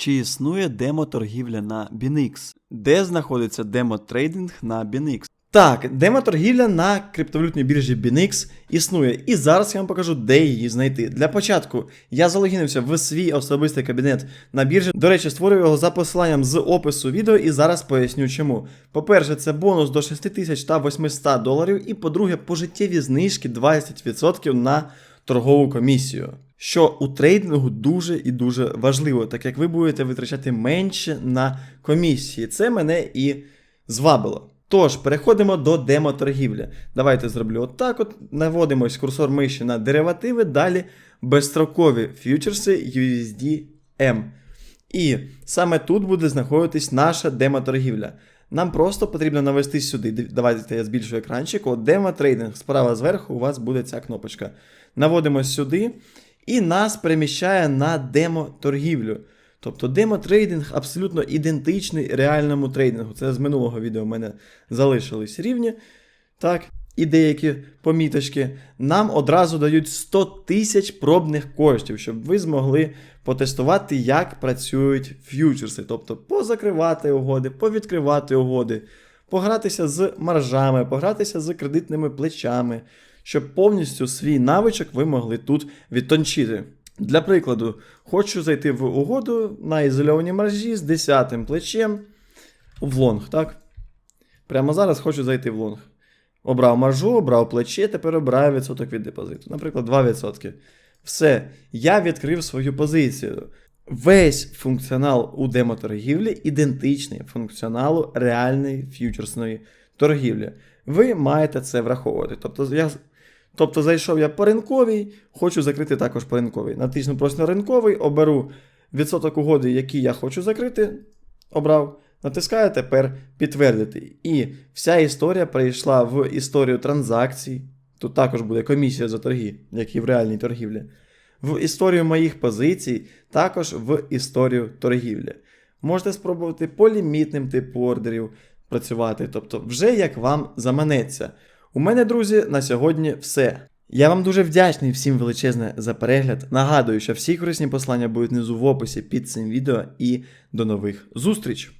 Чи існує демо-торгівля на BinX? Де знаходиться демо-трейдинг на BinX? Так, демо-торгівля на криптовалютній біржі BinX існує, і зараз я вам покажу, де її знайти. Для початку я залогінився в свій особистий кабінет на біржі. До речі, створив його за посиланням з опису відео і зараз поясню чому. По-перше, це бонус до 6000 та 800 доларів, і по-друге, пожиттєві знижки 20% на торгову комісію. Що у трейдингу дуже і дуже важливо, так як ви будете витрачати менше на комісії. Це мене і звабило. Тож, переходимо до демо-торгівлі. Давайте зроблю отак: от наводимось курсор миші на деривативи, далі безстрокові фьючерси USDM. І саме тут буде знаходитись наша демо-торгівля. Нам просто потрібно навести сюди. Давайте я збільшу екранчик. От демо-трейдинг. Справа зверху у вас буде ця кнопочка. Наводимо сюди, і нас переміщає на демо-торгівлю. Тобто демо-трейдинг абсолютно ідентичний реальному трейдингу. Це з минулого відео в мене залишились рівні. Так, і деякі поміточки. Нам одразу дають 100 тисяч пробних коштів, щоб ви змогли потестувати, як працюють ф'ючерси. Тобто позакривати угоди, повідкривати угоди, погратися з маржами, погратися з кредитними плечами, щоб повністю свій навичок ви могли тут відтончити. Для прикладу, хочу зайти в угоду на ізольованій маржі з 10 плечем в лонг, так? Прямо зараз хочу зайти в лонг. Обрав маржу, обрав плече, тепер обираю відсоток від депозиту. Наприклад, 2%. Все, я відкрив свою позицію. Весь функціонал у демоторгівлі ідентичний функціоналу реальної ф'ючерсної торгівлі. Ви маєте це враховувати. Тобто, я, тобто зайшов я по ринковій, хочу закрити також по ринковій. Натисну просто на ринковий, оберу відсоток угоди, який я хочу закрити, обрав. Натискаю тепер підтвердити. І вся історія перейшла в історію транзакцій. Тут також буде комісія за торги, як і в реальній торгівлі. В історію моїх позицій, також в історію торгівлі. Можете спробувати по лімітним типу ордерів працювати, тобто вже як вам заманеться. У мене, друзі, на сьогодні все. Я вам дуже вдячний всім величезне за перегляд. Нагадую, що всі корисні послання будуть внизу в описі під цим відео і до нових зустріч!